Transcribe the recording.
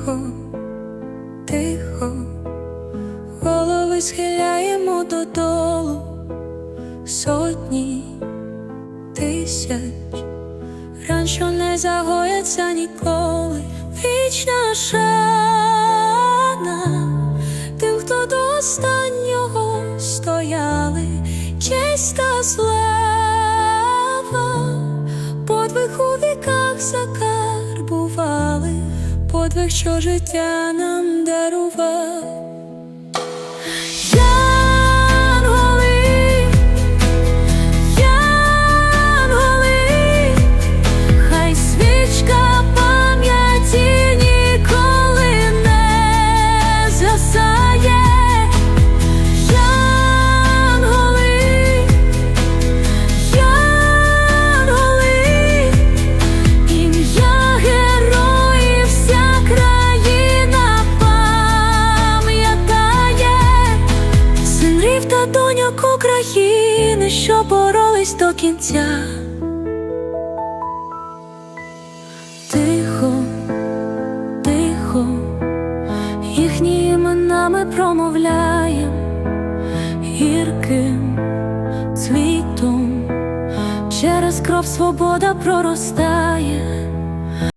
Тихо, тихо, голови схиляємо додолу. Сотні тисяч, ран, що не загояться ніколи, вічна шана тим, хто до останнього стояли, честь та слава, подвиг у віках закарбували, подвиг, що життя нам дарував. Та доньок України, що боролись до кінця. Тихо, тихо, їхні імена ми промовляєм гірким цвітом, через кров свобода проростає.